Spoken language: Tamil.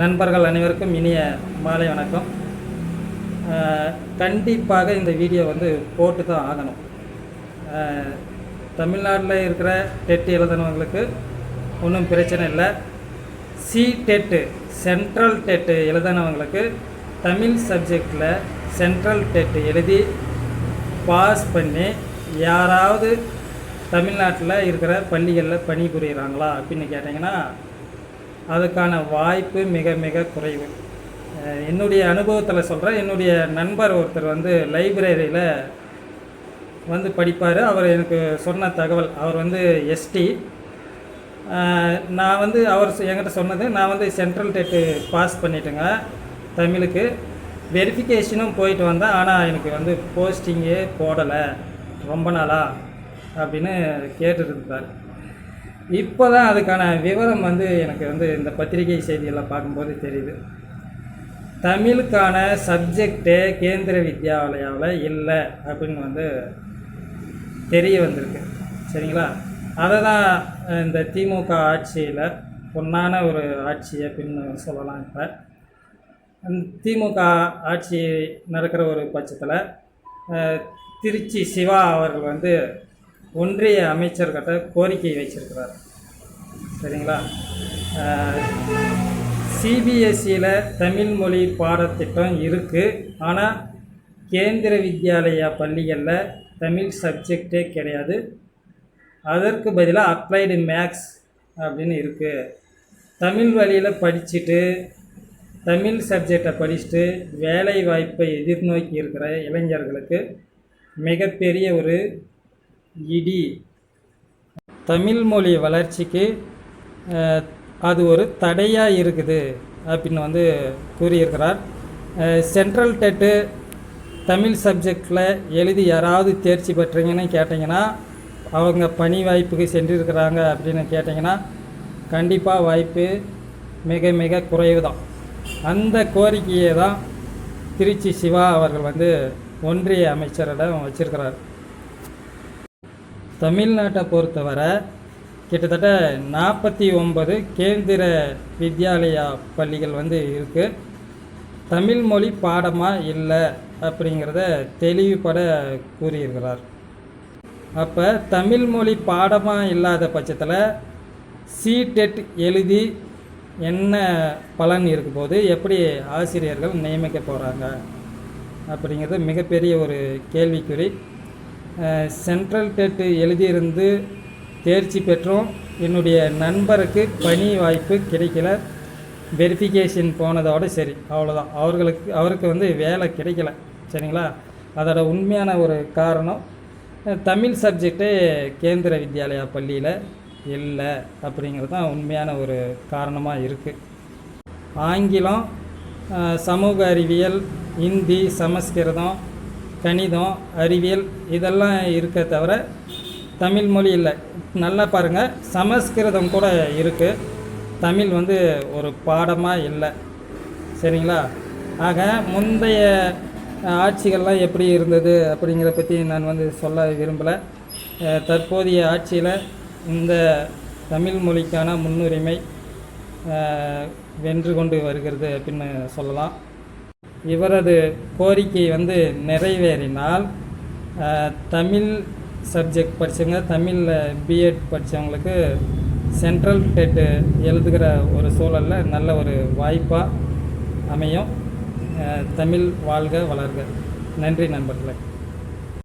நண்பர்கள் அனைவருக்கும் இனிய மாலை வணக்கம். கண்டிப்பாக இந்த வீடியோ வந்து போட்டு தான் ஆகணும் தமிழ்நாட்டில் இருக்கிற டெட் எழுதுனவங்களுக்கு ஒன்றும் பிரச்சனை இல்லை. சி டெட்டு சென்ட்ரல் டெட்டு எழுதுனவங்களுக்கு தமிழ் சப்ஜெக்டில் சென்ட்ரல் டெட்டு எழுதி பாஸ் பண்ணி யாராவது தமிழ்நாட்டில் இருக்கிற பள்ளிகளில் பணிபுரிகிறாங்களா அப்படின்னு கேட்டிங்கன்னா அதுக்கான வாய்ப்பு மிக மிக குறைவு. என்னுடைய அனுபவத்தில் சொல்கிறேன் என்னுடைய நண்பர் ஒருத்தர் வந்து லைப்ரரியில் வந்து படிப்பார். அவர் எனக்கு சொன்ன தகவல் அவர் வந்து எஸ்டி. நான் வந்து அவர் என்கிட்ட சொன்னது நான் வந்து சென்ட்ரல் டெட்டு பாஸ் பண்ணிட்டேங்க தமிழுக்கு. வெரிஃபிகேஷனும் போயிட்டு வந்தேன். ஆனால் எனக்கு வந்து போஸ்டிங்கே போடலை. ரொம்ப நாளா அப்படின்னு கேட்டுருந்தார் இப்போ தான் அதுக்கான விவரம் வந்து எனக்கு வந்து இந்த பத்திரிகை செய்தியெல்லாம் பார்க்கும்போது தெரியுது. தமிழுக்கான சப்ஜெக்டு கேந்திர வித்யாலயாவில் இல்லை அப்படின்னு வந்து தெரிய வந்திருக்கு. சரிங்களா? அதை தான் இந்த திமுக ஆட்சியில் பொன்னான ஒரு ஆட்சி அப்படின்னு சொல்லலாம் இப்போ. திமுக ஆட்சி நடக்கிற ஒரு பட்சத்தில் திருச்சி சிவா அவர்கள் வந்து ஒன்றிய அமைச்சர்கிட்ட கோரிக்கை வச்சிருக்கிறார். சரிங்களா? சிபிஎஸ்சியில் தமிழ் மொழி பாடத்திட்டம் இருக்குது ஆனால் கேந்திர வித்யாலயா பள்ளிகளில் தமிழ் சப்ஜெக்டே கிடையாது. அதற்கு பதிலாக அப்ளைடு மேக்ஸ் அப்படின்னு இருக்குது தமிழ் வழியில் படிச்சுட்டு தமிழ் சப்ஜெக்டை படிச்சுட்டு வேலை வாய்ப்பை எதிர்நோக்கி இருக்கிற இளைஞர்களுக்கு மிகப்பெரிய ஒரு இடி. தமிழ் மொழி வளர்ச்சிக்கு அது ஒரு தடையாக இருக்குது அப்படின்னு வந்து கூறியிருக்கிறார். சென்ட்ரல் டெட்டு தமிழ் சப்ஜெக்டில் எழுதி யாராவது தேர்ச்சி பெற்றீங்கன்னு கேட்டிங்கன்னா அவங்க பணி வாய்ப்புக்கு சென்றிருக்கிறாங்க அப்படின்னு கேட்டிங்கன்னா கண்டிப்பாக வாய்ப்பு மிக மிக குறைவு தான் அந்த கோரிக்கையை தான் திருச்சி சிவா அவர்கள் வந்து ஒன்றிய அமைச்சரிடம் வச்சிருக்கிறார். தமிழ்நாட்டை பொறுத்தவரை கிட்டத்தட்ட நாற்பத்தி ஒன்பது கேந்திர வித்யாலயா பள்ளிகள் வந்து இருக்குது தமிழ் மொழி பாடமாக இல்லை அப்படிங்கிறத தெளிவுபட கூறியிருக்கிறார். அப்போ தமிழ் மொழி பாடமாக இல்லாத பட்சத்தில் சிடெட் எழுதி என்ன பலன் இருக்கும்போது போது எப்படி ஆசிரியர்கள் நியமிக்க போகிறாங்க அப்படிங்கிறது மிகப்பெரிய ஒரு கேள்விக்குறி. சென்ட்ரல் டெட் எழுதியிருந்து தேர்ச்சி பெற்றோம். என்னுடைய நண்பருக்கு பணி வாய்ப்பு கிடைக்கல. வெரிஃபிகேஷன் போனதோட சரி அவ்வளோதான் அவர்களுக்கு அவருக்கு வந்து வேலை கிடைக்கல சரிங்களா? அதோட உண்மையான ஒரு காரணம் தமிழ் சப்ஜெக்டே கேந்திர வித்யாலயா பள்ளியில் இல்லை அப்படிங்கிறது தான் உண்மையான ஒரு காரணமாக இருக்குது ஆங்கிலம் சமூக அறிவியல் இந்தி சமஸ்கிருதம் கணிதம் அறிவியல் இதெல்லாம் இருக்க தவிர தமிழ் மொழி இல்லை. நல்லா பாருங்கள் சமஸ்கிருதம் கூட இருக்குது தமிழ் வந்து ஒரு பாடமாக இல்லை. சரிங்களா? ஆக முந்தைய ஆட்சிகள்லாம் எப்படி இருந்தது அப்படிங்கிறத பற்றி நான் வந்து சொல்ல விரும்பலை. தற்போதைய ஆட்சியில் இந்த தமிழ் மொழிக்கான முன்னுரிமை வென்று கொண்டு வருகிறது அப்படின்னு சொல்லலாம். இவரது கோரிக்கை வந்து நிறைவேறினால் தமிழ் சப்ஜெக்ட் படித்தவங்க தமிழில் பிஎட் படித்தவங்களுக்கு சென்ட்ரல் டெட்டு எழுதுகிற ஒரு சூழலில் நல்ல ஒரு வாய்ப்பாக அமையும். தமிழ் வாழ்க வளர்க. நன்றி நண்பர்களே.